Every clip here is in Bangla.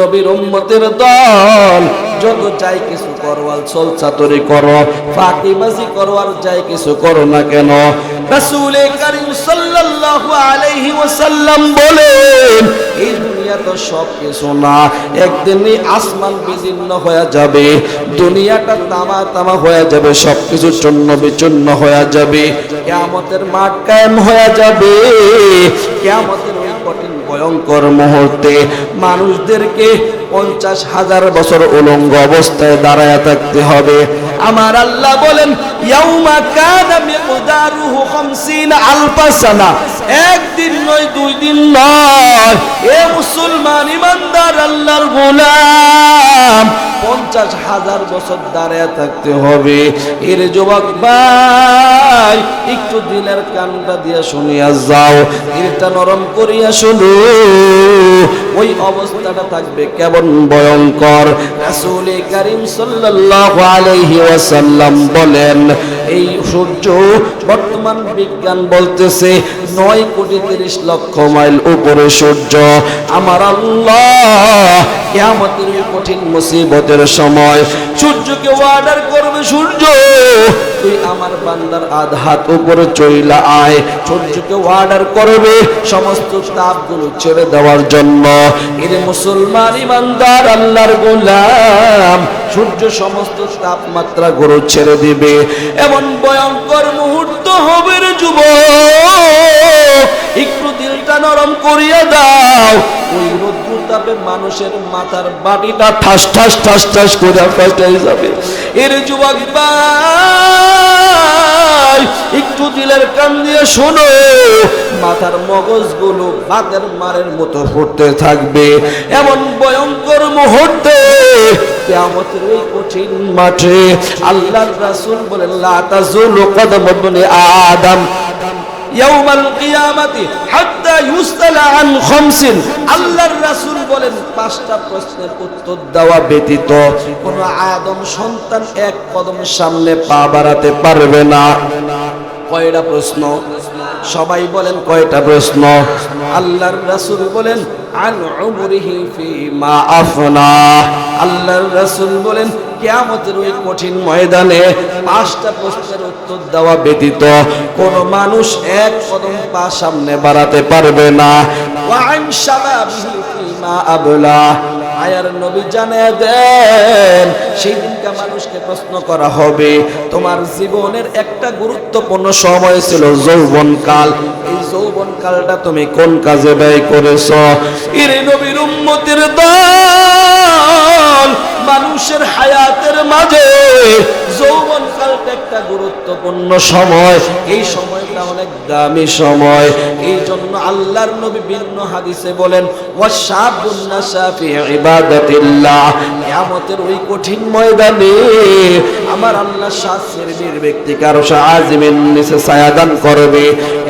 নবীর উম্মতের দল। যত কিছু কিছু করো না কেন? রাসূল করিম সাল্লাল্লাহু আলাইহি ওয়াসাল্লাম বলেন, এই দুনিয়া তো সব কিছু না। একদিনই আসমান বিদীর্ণ হয়ে যাবে, দুনিয়াটা তামা তামা হয়ে যাবে সব কিছু চন্ন বিচন্ন হয়ে যাবে। কিয়ামতের মাঠ কায়েম হয়ে যাবে। কিয়ামতের ওই কঠিন ভয়ঙ্কর মুহূর্তে মানুষদেরকে পঞ্চাশ হাজার বছর উলঙ্গ অবস্থায় দাঁড়ায় থাকতে হবে। আমার আল্লাহ বলেন, ইয়াউমা কানা মিকদারুহু 50 আলফা সানা। একদিন নয়, দুই দিন নয়। এ মুসলমান ইমানদার আল্লাহর গোলাম। পঞ্চাশ হাজার বছর দাঁড়ায় থাকতে হবে। এর যুবক ভাই, একটু দিলের কানটা দিয়া শুনিয়া যাও। এটা নরম করিয়া শুনো। ওই অবস্থাটা থাকবে কেমন ভয়ঙ্কর। রাসূল কারীম সাল্লাল্লাহু আলাইহি ওয়াসাল্লাম বলেন এই সূর্য বর্তমান বিজ্ঞান বলতেছে নয় কোটি তিরিশ লক্ষ মাইল উপরে সূর্য। আমার আল্লাহ কিয়ামতের কঠিন মুসিবতের সময় সূর্যকে অর্ডার করবে, সূর্য। তুই আমার বান্দার আধ হাত উপরে চইলা আয়। সূর্যকে অর্ডার করবে সমস্ত তাপগুলো ছেড়ে দেওয়ার জন্য। এর মুসলমান ইমানদার, আল্লাহর গোলাম, সূর্য সমস্ত তাপমাত্রা গুলো ছেড়ে দিবে। এমন ভয়ঙ্কর মুহূর্ত হবে রে যুবক একটু দিলটা নরম করিয়া দাও। ওই তাপে মানুষের মাথার বাটিটা ঠাস ঠাস ঠাস ঠাস করে ফাটাই যাবে। এর যুবক একটু দিলের কান দিয়ে শোনো। মাথার মগজগুলো বাতের মারের মতো ফুটতে থাকবে। এমন ভয়ঙ্কর মুহূর্তে কিয়ামতের ওই কঠিন মাঠে আল্লাহর রাসূল বলেন লা তাজুলু কদম আদম। আল্লাহর বলেন, পাঁচটা প্রশ্নের উত্তর দেওয়া ব্যতীত আদম সন্তান এক কদম পা বাড়াতে পারবে না। কয়টা প্রশ্ন? সবাই বলেন কয়টা প্রশ্ন? আল্লাহর রাসূল বলেন আল্লাহর রাসূল বলেন কিয়ামতের ওই কঠিন ময়দানে পাঁচটা প্রশ্নের উত্তর দেওয়া ব্যতীত কোন মানুষ এক কদম পা সামনে বাড়াতে পারবে না। আয়ার নবী জানিয়ে দেন মানুষকে প্রশ্ন করা হবে, তোমার জীবনের একটা গুরুত্বপূর্ণ সময় ছিল যৌবন কাল। এই যৌবন কালটা তুমি কোন কাজে ব্যয় করেছ? ইরে নবীর উম্মতের দল মানুষের হায়াতের মাঝে যৌবন কালটা একটা গুরুত্বপূর্ণ সময়। এই সময়টা অনেক দামি সময়। এই জন্য আল্লাহর নবী ভিন্ন হাদিসে বলেন কিয়ামতের ওই কঠিন ময়দানে আমার আল্লাহ সাত শ্রেণির ব্যক্তি কারও আজিমের নিচে ছায়াদান করবে।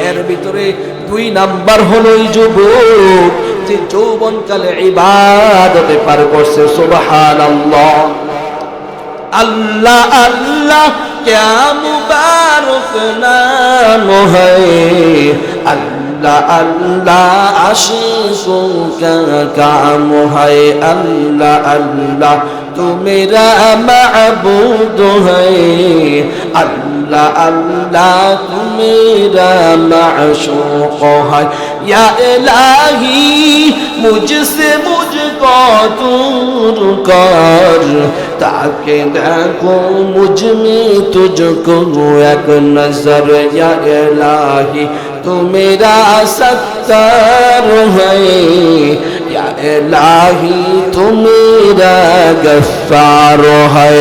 এর ভিতরে দুই নাম্বার হলো যুবক। মধ্যে যৌবন কালে ইবাদতে পার করছে সুবহান আল্লাহ আল্লাহ আল্লাহ ক্যা মুবারক নাম হয় আল্লাহ আল্লাহ আশিস কাম হয় আল্লাহ আল্লাহ, তুমি রা মাবুদ হয় আল্লাহ لعلك من معشوق هاي يا إلهي مجھ سے مجھ کو دور کر تاکہ دیکھوں مجھ میں تجھ کو ایک نظر یا الہی تو میرا ستر ہے یا الہی تو میرا گفار ہے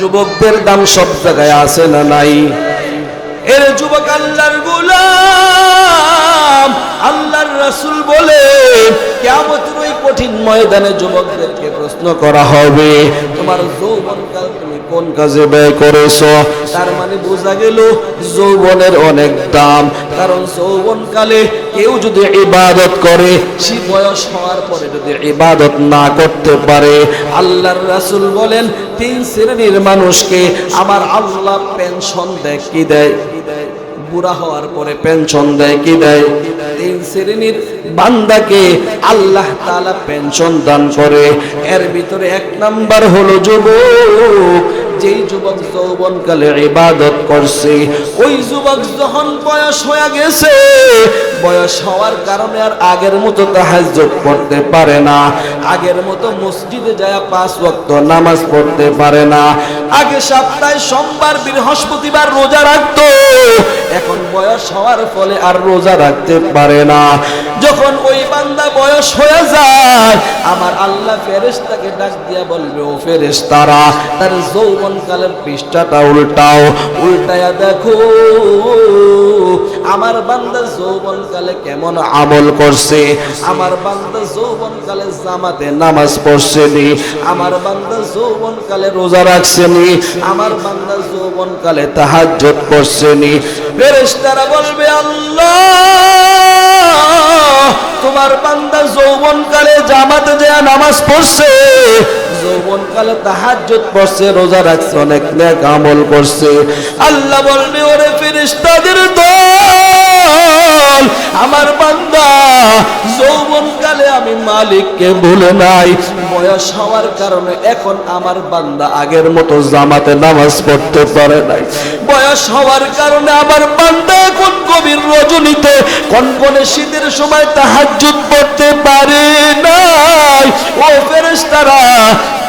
যুবকদের দাম সব জায়গায় আছে না নাই? এর যুবক আল্লাহর গোলাম, আল্লাহর রাসূল বলে, কিয়ামতের ওই কঠিন ময়দানে যুবকদেরকে প্রশ্ন করা হবে, তোমার যৌবনকাল তুমি কোন কাজে ব্যয় করেছ? তার মানে বোঝা গেল, যৌবনের অনেক দাম। কারণ যৌবনকালে কেউ যদি ইবাদত করে, সে বয়স হওয়ার পরে যদি ইবাদত না করতে পারে, আল্লাহর রাসুল বলেন, তিন শ্রেণির মানুষকে আমার আল্লাহ পেনশন দেয়, কি দেয়? বুড়া হওয়ার পরে পেনশন দেয়, কি দেয়? তিন শ্রেণির বান্দাকে আল্লাহ তালা পেনশন দান করে। এর ভিতরে এক নাম্বার হলো যুবক। যেই যুবক যৌবনকালে ইবাদত করছে, ওই যুবক যখন বয়স হয়ে গেছে, বয়স হওয়ার কারণে আর আগের মতো তাহাজ্জুদ পড়তে পারে না। আগের মতো মসজিদে যায় পাঁচ ওয়াক্ত নামাজ পড়তে পারে না। আগে সপ্তাহে সোমবার, বৃহস্পতিবার রোজা রাখতো, এখন বয়স হওয়ার ফলে আর রোজা রাখতে পারে না। যখন ওই বান্দা বয়স হয়ে যায়, আমার আল্লাহ ফেরেশতাকে ডাক দিয়া বলবে, ও ফেরেশতারা, তার যৌবন কালের পৃষ্ঠাটা উল্টাও, উল্টায়া দেখো, আমার বান্দা যৌবন কালে কেমন আমল করছে? আমার বান্দা যৌবন কালে জামাতে নামাজ পড়ছেনি? আমার বান্দা যৌবন কালে রোজা রাখছেনি? আমার বান্দা যৌবন কালে তাহাজ্জুদ করছেনি ফেরেশতারা বলবে, আল্লাহ, তোমার বান্দা যৌবন কালে জামাতে দেয়া নামাজ পড়ছে যৌবন কালে তাহাজ্জুদ পড়ছে, রোজা রাখছে, অনেক নেক আমল করছে। আল্লাহ বলবে, ওরে ফেরেশতাদের দল, আমার বান্দা, যৌবন কালে আমি মালিককে ভুলে নাই। বয়স হওয়ার কারণে এখন আমার বান্দা আগের মতো জামাতে নামাজ পড়তে পারে নাই। বয়স হওয়ার কারণে আমার বান্দা এখন কবির রজনীতে, কনকনে শীতের সময় তাহাজ্জুদ পড়তে পারে নাই। ও ফেরেশতারা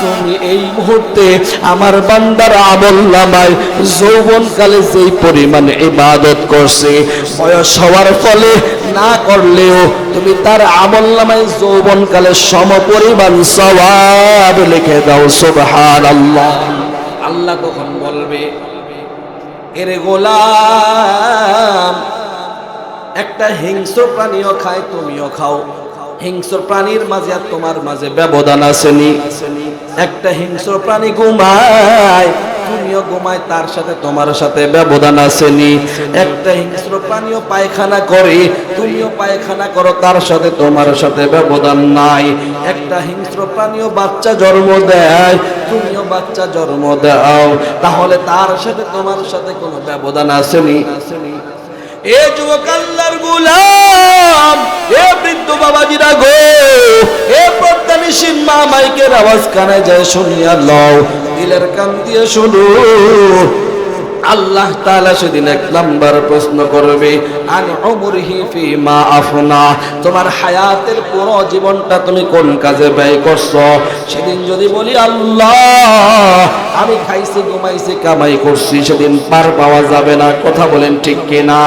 তুমি এই মুহূর্তে আমার বান্দার আমল নামায় যৌবন কালে যেই পরিমাণে ইবাদত করছে, বয়স হওয়ার ফলে না করলেও তুমি তার আমল নামায় যৌবন কালে সম পরিমাণ সওয়াব লিখে দাও, সুবহানাল্লাহ। আল্লাহ তখন বলবে? এরে গোলাম, একটা হিংস্র প্রাণীও খায়, তুমিও খাও। হিংস্র প্রাণীর মাঝে আর তোমার মাঝে ব্যবধান আসেনি। একটা হিংস্র প্রাণী ঘুমায়, তুমিও ঘুমায়, তার সাথে তোমার সাথে ব্যবধান আসেনি। একটা হিংস্র প্রাণীও পায়খানা করে, তুমিও পায়খানা করো, তার সাথে তোমার সাথে ব্যবধান নাই। একটা হিংস্র প্রাণীও বাচ্চা জন্ম দেয়, তুমিও বাচ্চা জন্ম দাও। তাহলে তার সাথে তোমার সাথে কোনো ব্যবধান আসেনি। আসেনি এ যুবক আল্লাহর গুলাম আওয়াজ কানে যায় শুনিয়া লও, দিলের কান দিয়ে শুনো। আল্লাহ তাআলা সেদিন এক নাম্বার প্রশ্ন করবে, আন উমরিহি ফি মা আফনা তোমার হায়াতের পুরো জীবনটা তুমি কোন কাজে ব্যয় করছ? সেদিন যদি বলি, আল্লাহ, আমি খাইছি, ঘুমাইছি, কামাই করছি, সেদিন পার পাওয়া যাবে না। কথা বলেন ঠিক কিনা?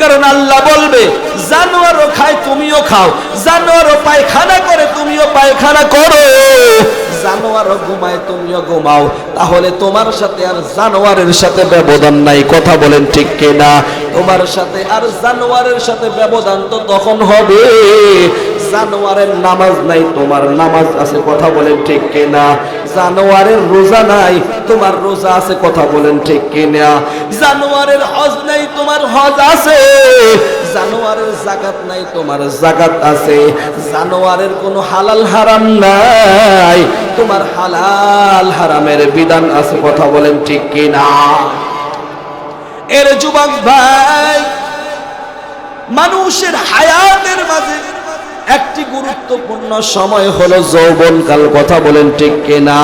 কারণ আল্লাহ বলবে, জানোয়ারও খায়, তুমিও খাও। জানোয়ারও পায়খানা করে, তুমিও পায়খানা করো। জানোয়ারও ঘুমায়, তুমিও ঘুমাও। তাহলে তোমার সাথে আর জানোয়ারের সাথে ব্যবধান নাই। কথা বলেন ঠিক কিনা? তোমার সাথে আর জানোয়ারের সাথে ব্যবধান তো তখন হবে। জানোয়ারের নামাজ নাই, তোমার নামাজ আছে, কথা বলেন ঠিক কিনা? জানোয়ারের রোজা নাই, তোমার রোজা আছে, কথা বলেন ঠিক কিনা? জানোয়ারের হজ নাই, তোমার হজ আছে। জানোয়ারের জাকাত নাই, তোমার জাকাত আছে। জানোয়ারের কোনো হালাল হারাম নাই, তোমার হালাল হারামের বিধান আছে, কথা বলেন ঠিক কিনা? এর যুবক ভাই, মানুষের হায়াতের মাঝে একটি গুরুত্বপূর্ণ সময় হলো যৌবনকাল। কথা বলেন ঠিক কিনা?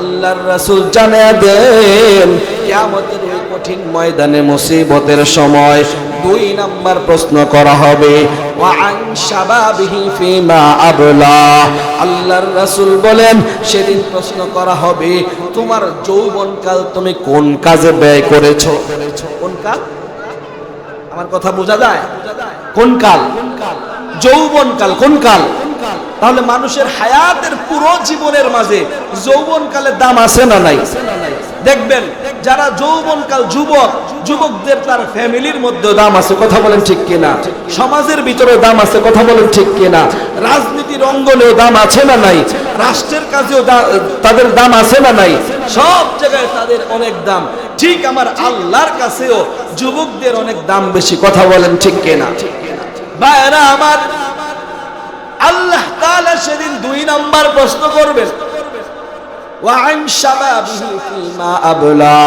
আল্লাহর রাসূল জানিয়ে দেন, কিয়ামতের ওই কঠিন ময়দানে মুসিবতের সময় দুই নাম্বার প্রশ্ন করা হবে আল্লাহর রাসূল বলেন, সেদিন প্রশ্ন করা হবে, তোমার যৌবনকাল তুমি কোন কাজে ব্যয় করেছ? কোন কাল আমার কথা বোঝা যায়? কোন কাল যৌবন কাল? কোন কাল তাহলে মানুষের হায়াতের পুরো জীবনের মাঝে যৌবন কালের দাম আছে না নাই? দেখবেন, যারা যৌবন কাল যুবক, যুবকদের তার ফ্যামিলির মধ্যে দাম আছে, কথা বলেন ঠিক কিনা? সমাজের ভিতরে দাম আছে, কথা বলেন ঠিক কিনা? রাজনীতির অঙ্গনেও দাম আছে না নাই? রাষ্ট্রের কাজেও তাদের দাম আছে না নাই? সব জায়গায় তাদের অনেক দাম। ঠিক আমার আল্লাহর কাছেও যুবকদের অনেক দাম বেশি, কথা বলেন ঠিক কিনা? ভাইরা আমার, আল্লাহ তাআলা সেদিন দুই নাম্বার প্রশ্ন করবেন। ওয়ান শাবাবিহি ফিমা আবলা।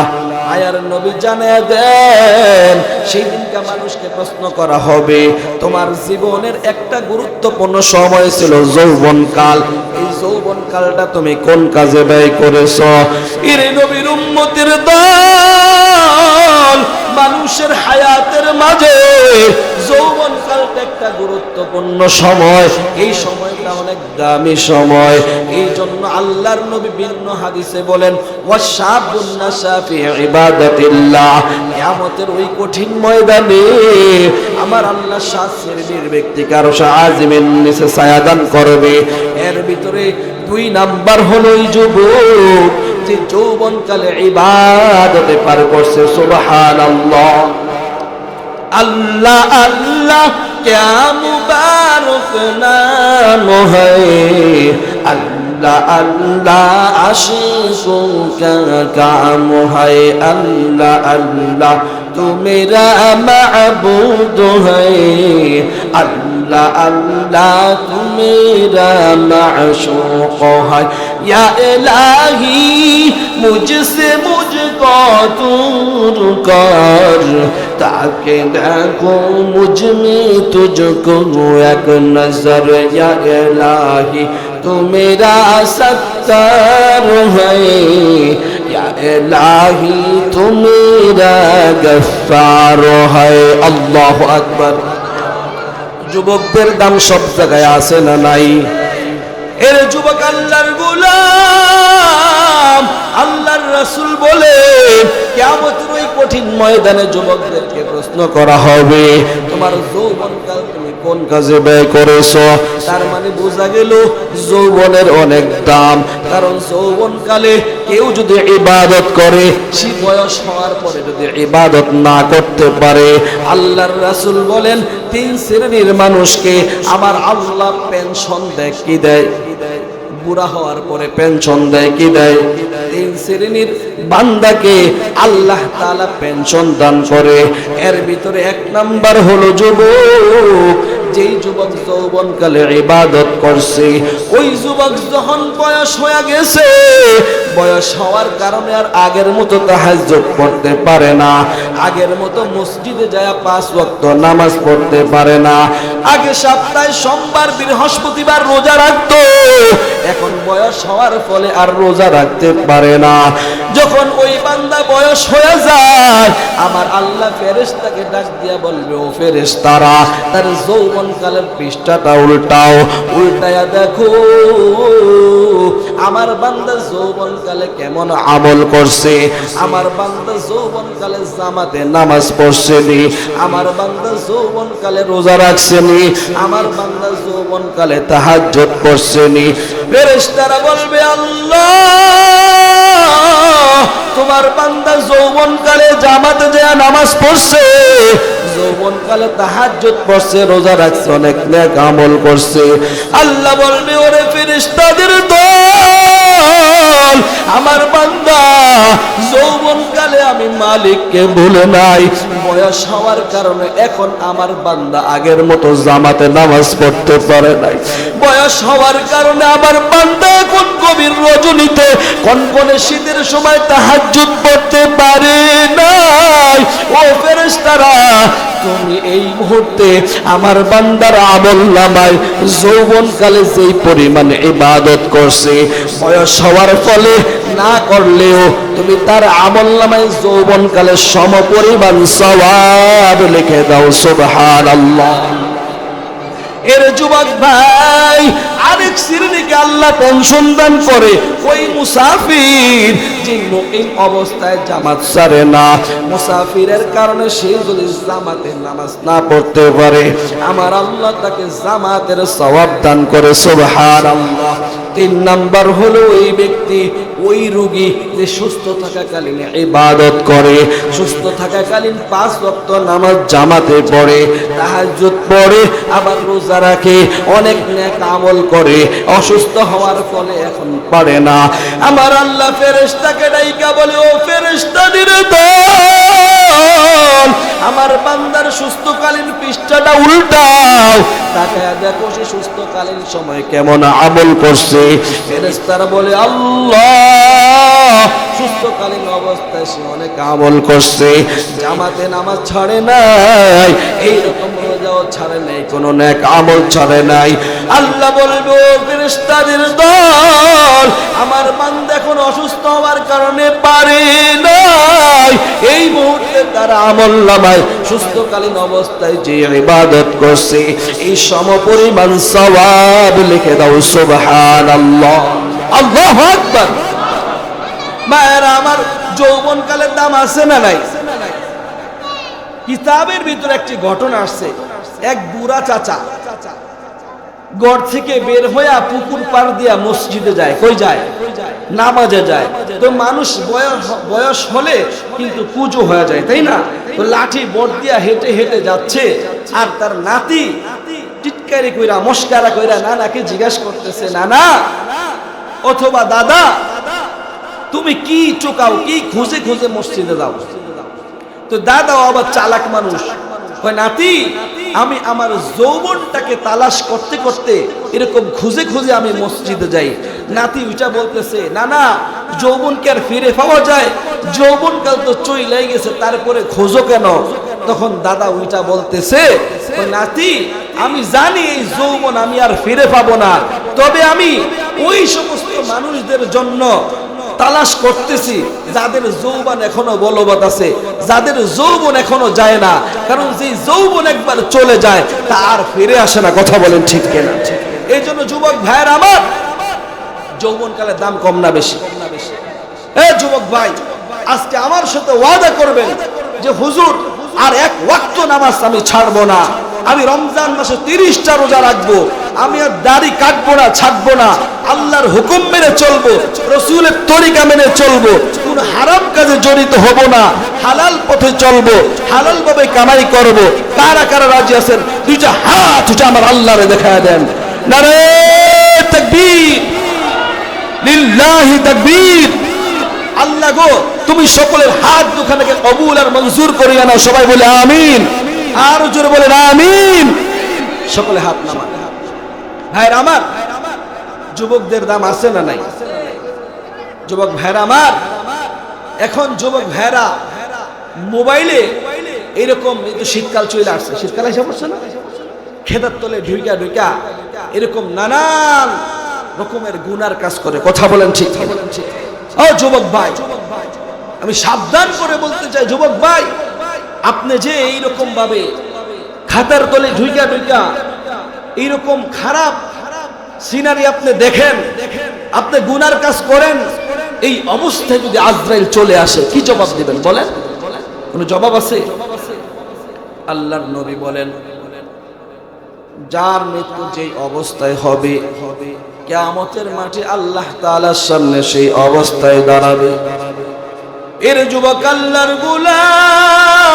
আয়ার নবী জানিয়ে দেন সেই দিনকে মানুষকে প্রশ্ন করা হবে, তোমার জীবনের একটা গুরুত্বপূর্ণ সময় ছিল যৌবনকাল এই যৌবনকালটা তুমি কোন কাজে ব্যয় করেছ? এর নবীর উম্মতির দল। মানুষের হায়াতের মাঝে যৌবনকালটা একটা গুরুত্বপূর্ণ সময়। এই সময়টা অনেক দামি সময়। এই জন্য আল্লাহর নবী ভিন্ন হাদিসে বলেন কিয়ামতের ওই কঠিন ময়দানে আমার আল্লাহ সাত শ্রেণির ব্যক্তি কারও আজিমের নিচে ছায়াদান করবে। এর ভিতরে দুই নাম্বার হলো যুবক। বলছি যৌবনকালে ইবাদতে পার করছে সুবহান আল্লাহ আল্লাহ আল্লাহ ক্যা মুবারক নাম হয়। আল্লাহ আল্লাহ আশিস কাম হয়। আল্লাহ আল্লাহ তুমি রা মাবুদ হয়। আল্লাহ لئلا میرا معشوق ہے یا الہی مجھ سے مجھ کو دور کر تاکہ دیکھو مجھ میں تجھ کو ایک نظر یا الہی تو میرا ستر. ہے یا الہی تو میرا گفار ہے اللہ اکبر যুবকদের দাম সব জায়গায় আছে না নাই? এর যুবক আল্লাহর গোলাম, আল্লাহর রাসূল বলে, কিয়ামতের ওই কঠিন ময়দানে যুবকদেরকে প্রশ্ন করা হবে, তোমার যৌবনকাল তুমি কোন কাজে ব্যয় করেছ? তার মানে বোঝা গেল, যৌবনের অনেক দাম, কারণ যৌবনকালে কেউ যদি ইবাদত করে, সে বয়স হওয়ার পরে যদি ইবাদত না করতে পারে, আল্লাহর রাসূল বলেন, তিন শ্রেণির মানুষকে আমার আল্লাহ পেনশন দেয়, কি দেয়? বুড়া হওয়ার পরে পেনশন দেয়, কি দেয়? তিন শ্রেণির বান্দাকে আল্লাহ তাআলা পেনশন দান করে। এর ভিতরে এক নাম্বার হলো যুবক। যেই যুবক ইবাদত করছে, ওই যুবক যখন বয়স হয়ে গেছে, বয়স হওয়ার কারণে আর আগের মতো তাহাজ্জুদ পড়তে পারে না। আগের মতো মসজিদে যায় পাঁচ ওয়াক্ত নামাজ পড়তে পারে না। আগে সপ্তাহে সোমবার, বৃহস্পতিবার রোজা রাখতো। এখন বয়স হওয়ার ফলে আর রোজা রাখতে পারে না। যখন ওই বান্দা বয়স হয়ে যায়, আমার আল্লাহ ফেরেস্তাকে ডাক দিয়া বলবে, ও ফেরেশতারা, তার যৌবনকালের পৃষ্ঠাটা উল্টাও। উল্টায়া দেখো আমার বান্দা যৌবনকালে কেমন আমল করছে? আমার বান্দা যৌবনকালে জামাতে নামাজ পড়ছেনি। আমার বান্দা যৌবনকালে রোজা রাখছেনি। আমার বান্দা যৌবনকালে তাহাজ্জুদ করছেনি ফেরেশতারা বলবে, আল্লাহ, তোমার বান্দা যৌবনকালে জামাতে যায় নামাজ পড়ছে। যৌবনকালে তাহাজ্জুদ পড়ছে, রোজা রাখছে, অনেক নেক আমল করছে। আল্লাহ বলবে, ওরে ফেরেশতাদের যৌবনকালে আমি মালিককে ভুলে নাই। বয়স হওয়ার কারণে এখন আমার বান্দা আগের মতো জামাতে নামাজ পড়তে পারে নাই। বয়স হওয়ার কারণে আমার বান্দা এখন গভীর রজনীতে, কনকনে শীতের সময় তাহাজ্জুদ পড়তে পারে নাই। ও ফেরেশতারা, তুমি এই মুহূর্তে আমার বান্দার আমল নামায় যৌবনকালে যেই পরিমাণে ইবাদত করছে, বয়স হওয়ার ফলে না করলেও তুমি তার আমল নামায় যৌবনকালে সম পরিমাণ সওয়াব লিখে দাও, সুবহানাল্লাহ। এর যুবক ভাই, আরেক আল্লাহ পেনশন দান করে, ওই মুসাফির যে মুকিম অবস্থায় জামাত সারে না, মুসাফিরের কারণে সে যদি জামাতে নামাজ না পড়তে পারে, আমার আল্লাহ তাকে জামাতের সওয়াব দান করে, সুবহানাল্লাহ। তিন নাম্বার হলো ওই ব্যক্তি, ওই রুগী যে সুস্থ থাকাকালীন ইবাদত করে, সুস্থ থাকাকালীন পাঁচ ওয়াক্ত নামাজ জামাতে পড়ে, তাহাজ্জুদ পড়ে, আবার রোজা রাখে, অনেক নেক আমল করে, অসুস্থ হওয়ার ফলে এখন পারে না। আমার আল্লাহ ফেরেশতাকে ডাইকা বলে, ও ফেরেশতাদের দল আমার বান্দার সুস্থকালীন পৃষ্ঠাটা উল্টাও। তাকায়া দেখো সে সুস্থকালীন সময় কেমন আমল করছে। ফেরেশতারা বলে আল্লাহ! সুস্থকালীন অবস্থায় সে অনেক আমল করছে। জামাতে নামাজ ছাড়ে নাই। এইরকম ছাড়ে নাই, কোনো নেক আমল ছাড়ে নাই। আল্লাহ বলব ফেরেশতাদের দল আমার বান্দা এখন অসুস্থ হওয়ার কারণে পারে নাই। এই মুহূর্তে তার আমল নামায় সুস্থকালীন অবস্থায় যে ইবাদত করছে, এই সমপরিমাণ সওয়াব লিখে দাও, সুবহানাল্লাহ। আল্লাহু আকবার। মায়েরা আমার যৌবনকালের দাম আছে না নাই? কিতাবের ভিতরে একটি ঘটনা আসছে। এক বুড়া চাচা গড় থেকে বের হইয়া পুকুর পার দিয়া মসজিদে যায়। কই যায়? নামাজে যায়। তো মানুষ বয়স বয়স হলে কিন্তু পুজো হয়ে যায়, তাই না? তো লাঠি বট দিয়া হেঁটে হেঁটে যাচ্ছে। আর তার নাতি টিটকারি কইরা, মস্কারা কইরা, নানাকে জিজ্ঞাসা করতেছে, নানা, অথবা দাদা, তুমি কি চোকাও, কি খুঁজে খুঁজে মসজিদে যাও তো দাদাও আবার চালাক মানুষ। নাতি আমি আমার যৌবনটাকে তালাশ করতে করতে এরকম খুঁজে খুঁজে আমি মসজিদে যাই। নাতি ওইটা বলতেছে না না যৌবনকে আর ফিরে পাওয়া যায়? যৌবনকাল তো চই চইলাই গেছে, তারপরে খোঁজো কেন? তখন দাদা ওইটা বলতেছে নাতি, আমি জানি এই যৌবন আমি আর ফিরে পাবো না। তবে আমি ওই সমস্ত মানুষদের জন্য তালাশ করতেছি। যাদের যৌবন এখনও বলবৎ আছে, যাদের যৌবন এখনও যায় না, কারণ যে যৌবন একবার চলে যায়, তা আর ফিরে আসে না, কথা বলেন ঠিক কেনা? এই জন্য যুবক ভাইয়ের আমার যৌবনকালের দাম কম না বেশি। এ যুবক ভাই, আজকে আমার সাথে ওয়াদা করবেন যে, হুজুর, আর এক ওয়াক্ত নামাজ আমি ছাড়বো না। আমি রমজান মাসে তিরিশটা রোজা রাখব। আমি আর দাড়ি কাটবো না, ছাড়বো না। আল্লাহর হুকুম মেনে চলবো, রসুলের তরিকা মেনে চলবো। কোন হারাম কাজে জড়িত হব না। হালাল পথে চলবো, হালাল ভাবে কামাই করব। কারা কারা রাজি আছেন? দুইটা হাত উঠে আমার আল্লাহরে দেখা দেন। আল্লাহ গো, তুমি সকলের হাত দুখানাকে কবুল আর মঞ্জুর করিয়া নাও। সবাই বলে আমিন। আর জোরে বলে আমিন। সকলে হাত নামা ভাইর আমার, যুবকদের দাম আছে না নাই? যুবক ভাইরা আমার, এখন যুবক ভাইরা মোবাইলে এরকম তো শীতকাল চলে আসছে। শীতকাল এসে পড়ছে না? খেদার তলে ঢুইকা ঢুইকা এরকম নানান রকমের গুনার কাজ করে। কথা বলেন বলেন ঠিক। ও যুবক ভাই, আমি সাবধান করে বলতে চাই, যুবক ভাই আপনি যে এইরকম ভাবে খাতার তলে ঢুইকা ঢুইকা এইরকম খারাপ সিনারি আপনি দেখেন, আপনি গুনার কাজ করেন, এই অবস্থায় যদি আজরাইল চলে আসে, কি জবাব দিবেন বলেন? কোন জবাব আছে? আল্লাহর নবী বলেন, যার মৃত্যু যেই অবস্থায় হবে, কেয়ামতের মাঠে আল্লাহ তাআলার সামনে সেই অবস্থায় দাঁড়াবে। এর যুবক আল্লাহর গুলাম,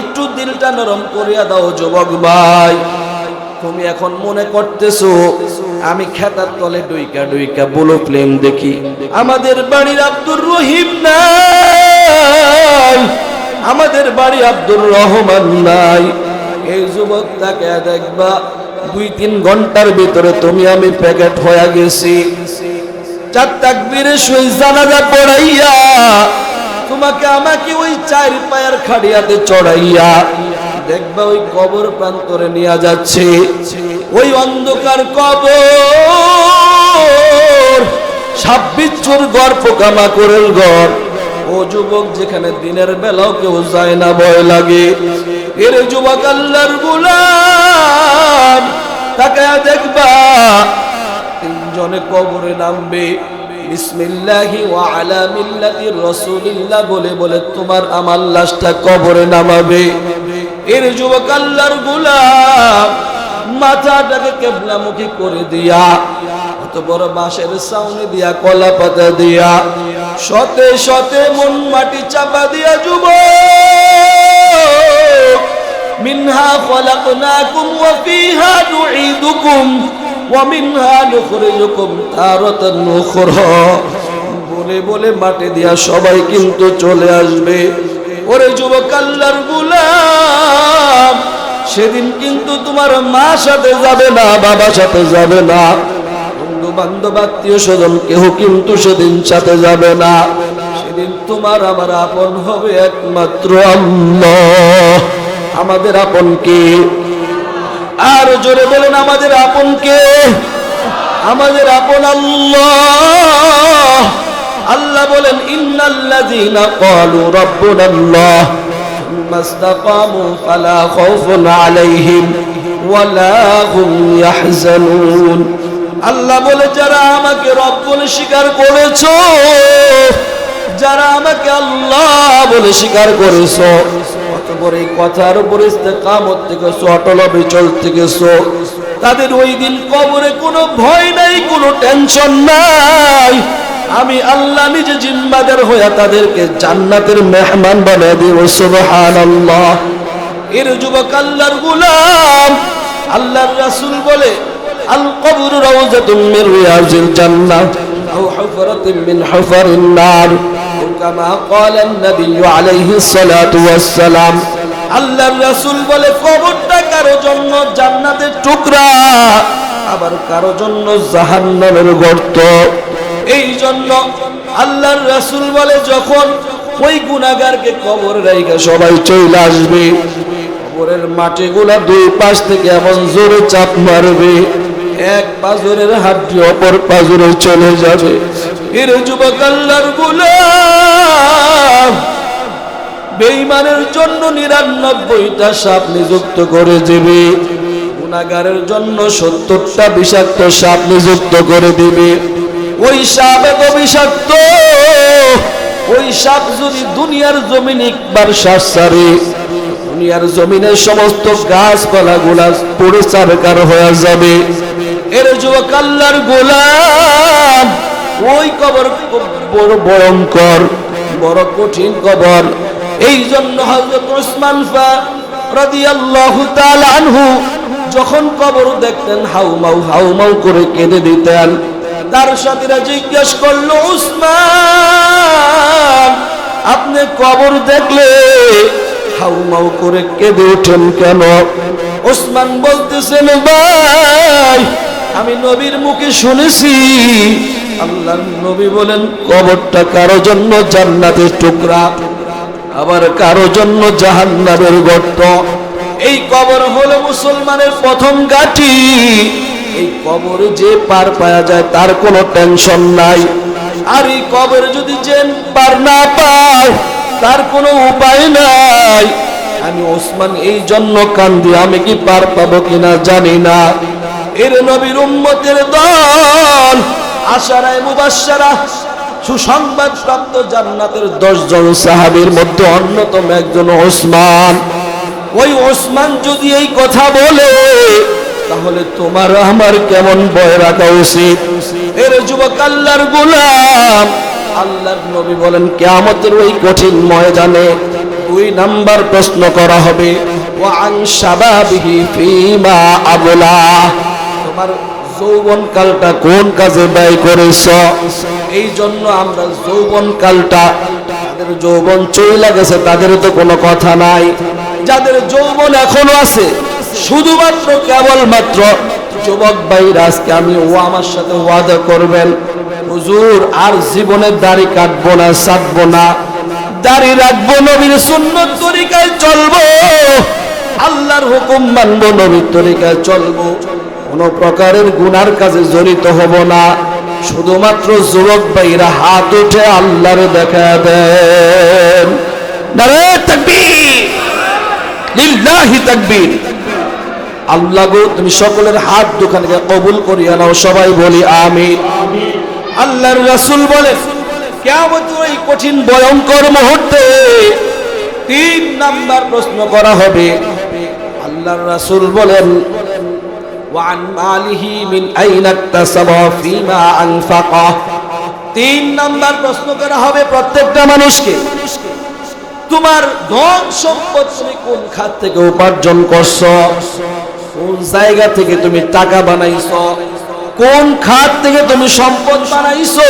একটু দিলটা নরম করিয়া দাও যুবক ভাই। তুমি এখন মনে করতেছো, আমি খেতার তলে ডুইকা ডুইকা বলো প্লেন দেখি। আমাদের বাড়ির আব্দুর রহিম নাই, আমাদের বাড়ি আব্দুর রহমান নাই। এই যুবক তাকে দেখবা, দুই তিন ঘণ্টার ভিতরে তুমি আমি প্যাকেট হয়ে গেছি। চার তাকবীরে সই জানাজা পড়াইয়া, তোমাকে আমাকে ওই চার পায়ের খাড়িয়াতে চড়াইয়া দেখবা ওই কবর প্রান্তরে নিয়ে যাচ্ছে। ওই অন্ধকার কবর, ছাব্বিশ গড় পোকামা করেল গড়। ও যুবক, যেখানে দিনের বেলাও কেউ যায় না, ভয় লাগে। এর যুবক আল্লাহর গুলাম তাকে দেখবা তিনজনে কবরে নামবে। আলা মিল্লাতি রাসূলিল্লাহ বলে বলে, তোমার আমার লাশটা কবরে নামাবে। এর যুবক আল্লাহর গোলাম মাথাটাকে কেবলামুখী করে দিয়া অত বড় বাঁশের সাউনি দিয়া, কলা পাতা দিয়া, শতে শতে মন মাটি চাপা দিয়া, যুবক, মিনহা খলাকনাকুম ওয়া ফিহা নুঈদুকুম। ওয়া মিনহা নুখরিজুকুম তারাতান উখরা। বলে বলে মাটি দিয়া সবাই কিন্তু চলে আসবে। ওরে যুবক আল্লাহর গুলাম, সেদিন কিন্তু তোমার মা সাথে যাবে না, বাবা সাথে যাবে না। বন্ধু বান্ধব আত্মীয় স্বজন কেউ কিন্তু সেদিন সাথে যাবে না। সেদিন তোমার আমার আপন হবে একমাত্র আল্লাহ আমাদের আপন কে? আর জোরে বলেন আমাদের আপন কে আমাদের আপন আল্লাহ আল্লাহ বলেন ইন্নাল্লাযীনা ক্বালু রাব্বুনাল্লাহ ثم استقاموا فلا خوف عليهم ولا هم يحزنون আল্লাহ বলে যারা আমাকে রব বলে স্বীকার করেছো যারা আমাকে আল্লাহ বলে স্বীকার করেছো অতপর এই কথার উপর থেকে অটল বিচল থেকে তাদের ওই দিন কবরে কোনো ভয় নাই, কোনো টেনশন নাই। আমি আল্লাহ নিজে জিম্মাদার হইয়া তাদেরকে জান্নাতের মেহমান বানিয়ে দিব, সুবহানাল্লাহ। এর যুবক আল্লাহর গুলাম, আল্লাহর রাসূল বলে আল কবর রাউজাতুম রিয়াজিল আও মিন হুফারিন নার। কামা ক্বালান নবী আলাইহিস সালাতু ওয়াস আল্লাহর রাসূল বলে কবরটা কারও জন্য জান্নাতের টুকরা, আবার কারও জন্য জাহান্নামের গর্ত। এই জন্য আল্লাহর রাসূল বলে, যখন ওই গুনাহগারকে কবর রাইগা সবাই চলে আসবে, কবরের মাটিগুলা দুই পাশ থেকে এমন জোরে চাপ মারবে, এক পাজরের হাড্ডি অপর পাজরে চলে যাবে। এর যুবক আল্লাহর গুলাম। বেঈমানের জন্য নিরানব্বইটা সাপ নিযুক্ত করে দেবে। গুণাগারের জন্য সত্তরটা বিষাক্ত সাপ নিযুক্ত করে দিবে। ওই সাপ এত বিষাক্ত, ওই সাপ যদি দুনিয়ার জমিন একবার শ্বাস ছাড়ে, দুনিয়ার জমিনের সমস্ত গাছপালা গুলা পড়ে চারকার হয়ে যাবে। এর যুবক আল্লাহর গোলাম ওই কবর বড় ভয়ঙ্কর, বড় কঠিন কবর। এই জন্য হযরত ওসমান ফা রাদিয়াল্লাহু তাআলা আনহু যখন কবর দেখতেন হাউমাউ হাউমাউ করে কেঁদে দিতেন। তার সাথীরা জিজ্ঞেস করল, উসমান, আপনি কবর দেখলে হাউমাউ করে কেঁদে ওঠেন কেন? ওসমান বলতেছেন, ভাই, আমি নবীর মুখে শুনেছি আল্লাহ নবী বলেন, কবরটা কারও জন্য জান্নাতের টুকরা, আবার কারও জন্য জাহান্নামের গর্ত। এই কবর হলো মুসলমানের প্রথম গাঠি এই কবরে যে পার পাওয়া যায়, তার কোনো টেনশন নাই। আর এই কবরে যদি যে পার না পায়, তার কোনো উপায় নাই। আমি ওসমান, এই জন্য কান্দি, আমি কি পার পাবো কিনা জানি না। এর নবীর উম্মতের দল আশারায় মুবাশশারা সুসংবাদ প্রাপ্ত জান্নাতের দশ জন সাহাবীর মধ্যে অন্যতম একজন ওসমান। ওই ওসমান যদি এই কথা বলে, তাহলে তোমার আমার কেমন ভয় রাখা উচিত? এর যুবক আল্লাহর গোলাম, আল্লাহর নবী বলেন, কেয়ামতের ওই কঠিন ময়দানে দুই নাম্বার প্রশ্ন করা হবে ও আন শাবাবিহি ফিমা আবলা। তোমার কোন কাজে ব্যয় করেছ? এই জন্য আমরা যাদের যৌবন চলে গেছে তাদের তো কোনো কথা নাই। যাদের যৌবন এখনও আছে, শুধুমাত্র কেবলমাত্র যুবক ভাইরা আজকে আমি ও আমার সাথে ওয়াদা করবেন, হুজুর, আর জীবনের দাড়ি কাটবো না সাটবো না। দাড়ি রাখব নবীর সুন্নত তরিকায় চলবো। আল্লাহর হুকুম মানবো নবীর তরিকায় চলবো। কোন প্রকারের গুনার কাজে জড়িত হব না। শুধুমাত্র যুবক ভাইরা হাত উঠে আল্লাহর দেখা দেন। আল্লাহ গো, তুমি সকলের হাত দোকানকে কবুল করিয়া নাও, সবাই বলি আমি আল্লাহর রাসুল বলে, কিয়ামত ওই কঠিন, ভয়ঙ্কর মুহূর্তে তিন নাম্বার প্রশ্ন করা হবে। আল্লাহর রাসুল বলেন وعن ماله من أين اكتسب فيما أنفقه তিন নাম্বার প্রশ্ন করা হবে প্রত্যেকটা মানুষকে তোমার ধন সম্পদ তুমি কোন খাত থেকে উপার্জন করছো কোন জায়গা থেকে তুমি টাকা বানাইছো কোন খাত থেকে তুমি সম্পদ বানাইছো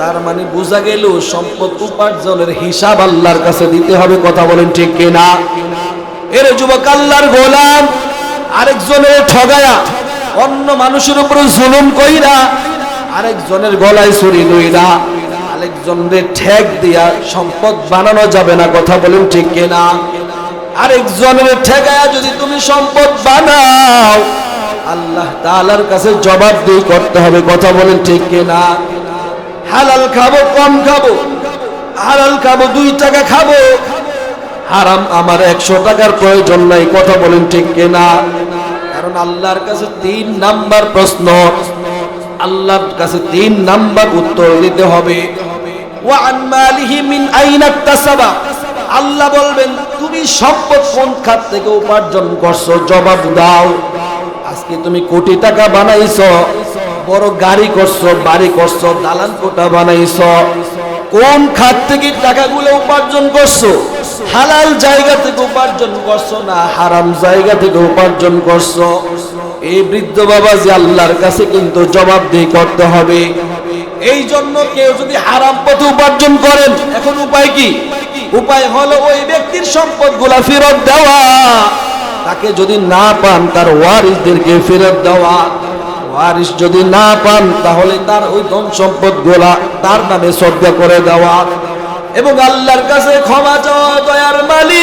তার মানে বোঝা গেল সম্পদ উপার্জনের হিসাব আল্লাহর কাছে দিতে হবে কথা বলেন ঠিক কিনা এর যুবক আল্লাহর গোলাম আরেকজনের ঠগায়া, অন্য মানুষের উপরে জুলুম কইরা আরেকজনের গলায় ছুরি লইরা আরেকজনের ঠেক দিয়া সম্পদ বানানো যাবে না, কথা বলেন ঠিক কিনা? আরেকজনের ঠেকায়া যদি তুমি সম্পদ বানাও, আল্লাহ তাআলার কাছে জবাবদিহি করতে হবে, কথা বলেন ঠিক কিনা? হালাল খাব, কম খাব, হালাল খাব, দুই টাকা খাব হারাম, আমার একশো টাকার প্রয়োজন নাই, কথা বলেন ঠিক কিনা? কারণ আল্লাহর কাছে তিন নাম্বার প্রশ্ন, আল্লাহর কাছে তিন নাম্বার উত্তর দিতে হবে। আল্লাহ বলবেন, তুমি সম্পদ কোন খাত থেকে উপার্জন করছ? জবাব দাও। আজকে তুমি কোটি টাকা বানাইছো, বড় গাড়ি করছ, বাড়ি করছ, দালান কোটা বানাইছো। কোন খাত থেকে টাকাগুলো উপার্জন করছ? হালাল জায়গা থেকে উপার্জন করছ না হারাম জায়গা থেকে উপার্জন করছ? এই বৃদ্ধ বাবা যে আল্লাহর কাছে কিন্তু জবাবদিহি করতে হবে। এই জন্য কেউ যদি হারাম পথে উপার্জন করেন, এখন উপায় কি? উপায় হলো ওই ব্যক্তির সম্পদগুলা ফেরত দেওয়া। তাকে যদি না পান, তার ওয়ারিসদেরকে ফেরত দেওয়া। ওয়ারিস যদি না পান, তাহলে তার ওই ধন সম্পদ গোলা তার নামে শ্রদ্ধা করে দেওয়া। এবং আল্লাহর কাছে ক্ষমা চাওয়া দয়ার মালিক।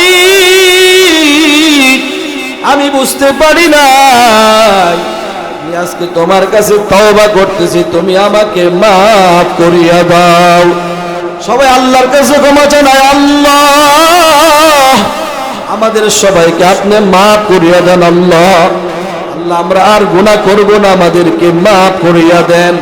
আমি বুঝতে পারি নাই। আজকে তোমার কাছে তওবা করতেছি, তুমি আমাকে মাফ করিয়া দাও। সবাই আল্লাহর কাছে ক্ষমা জানায় আল্লাহ। আমাদের সবাইকে আপনি মাফ করিয়া দেন, আল্লাহ। আল্লাহ, আমরা আর গুনাহ করব না, আমাদেরকে মাফ করিয়া দেন।